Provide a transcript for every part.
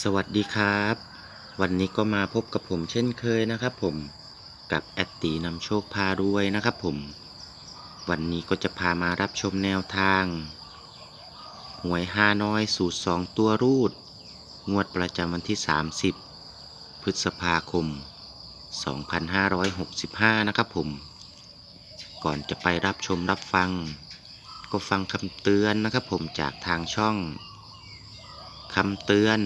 สวัสดีครับ วันนี้ก็มาพบกับผมเช่นเคยนะครับ ผมกับแอดตีนำโชคพารวยนะครับผม วันนี้ก็จะพามารับชมแนวทาง หวยฮานอยสูตร2ตัวรูด งวดประจำวันที่ 30 พฤษภาคม 2565 นะครับผม ก่อนจะไปรับชมรับฟัง ก็ฟังคำเตือนนะครับผมจากทางช่องคำเตือน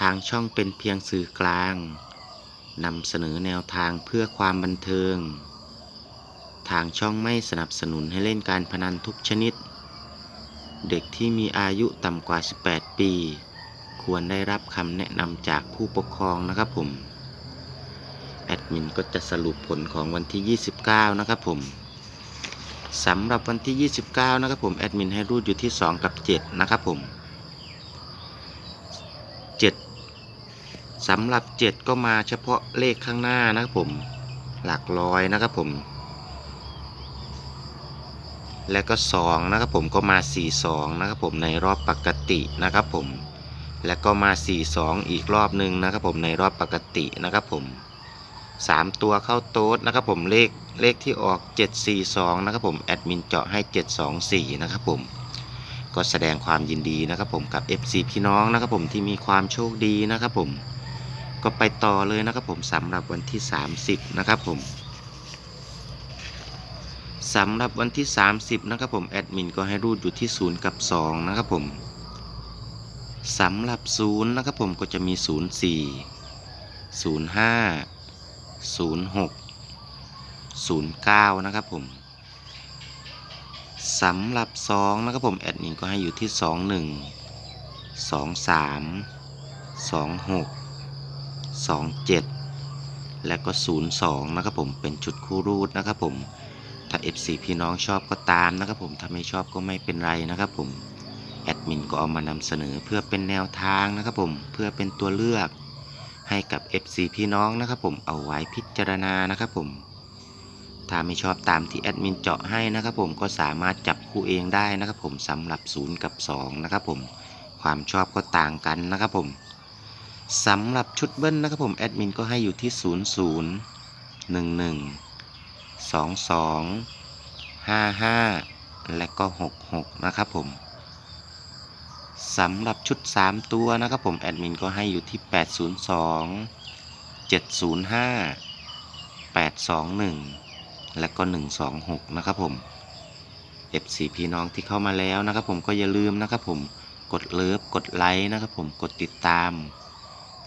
ทางช่องเป็นเพียงสื่อกลางนำเสนอแนวทางเพื่อความบันเทิง ทางช่องไม่สนับสนุนให้เล่นการพนันทุกชนิด เด็กที่มีอายุต่ำกว่า 18 ปี ควรได้รับคำแนะนำจากผู้ปกครองนะครับผม แอดมินก็จะสรุปผลของวันที่ 29 นะครับผมสำหรับวันที่ 29 นะครับผม แอดมินให้รูดอยู่ที่ 2 กับ 7 นะครับผม 7 สำหรับ 7 ก็มาเฉพาะเลขข้างหน้านะครับผม หลักร้อยนะครับผม แล้วก็ 2 นะครับผมก็มา 42 นะครับผมในรอบปกตินะครับผม แล้วก็มา 42 อีกรอบหนึ่งนะครับผมในรอบปกตินะครับผม 3 ตัวเข้าโต๊ดนะครับผมเลขเลขที่ออก 742 นะครับผมแอดมินเจาะให้ 724 นะครับผมก็แสดงความยินดีนะครับผมกับ FC พี่น้องนะครับผมที่มีความโชคดีนะครับผม ก็ไปต่อเลยนะครับผมสำหรับวันที่ 30 นะครับผมสำหรับวันที่ 30 นะครับผมแอดมินก็ให้รูดอยู่ที่ 0 กับ 2 นะครับผมสำหรับ 0 นะครับผมก็จะมี 04 05 06 09 นะครับผมสำหรับ 2 นะครับผมแอดมินก็ให้อยู่ที่ 21 23 26 27 และก็ 02 นะครับผมเป็นชุดคู่รูดนะครับผมถ้า FC พี่น้องชอบก็ตามนะครับผมถ้าไม่ชอบก็ไม่เป็นไรนะครับผมแอดมินก็เอามานำเสนอเพื่อเป็นแนวทางนะครับผมเพื่อเป็นตัวเลือกให้กับ FC พี่น้องนะครับผมเอาไว้พิจารณานะครับผมถ้าไม่ชอบตามที่แอดมินเจาะให้นะครับผมก็สามารถจับคู่เองได้นะครับผมสำหรับ 0 กับ 2 นะครับผมความชอบก็ต่างกันนะครับผม สำหรับชุดเบิ้ลนะครับผม แอดมินก็ให้อยู่ที่ 0 0 1 1 2 2 5 5 และก็ 66 นะครับผมสำหรับชุด 3 ตัวนะครับผม แอดมินก็ให้อยู่ที่ 802 705 821 และก็ 126 นะครับผม FC พี่น้องที่เข้ามาแล้วนะครับผมก็อย่าลืมนะครับผมกดเลิฟกดไลค์นะครับผมกดติดตาม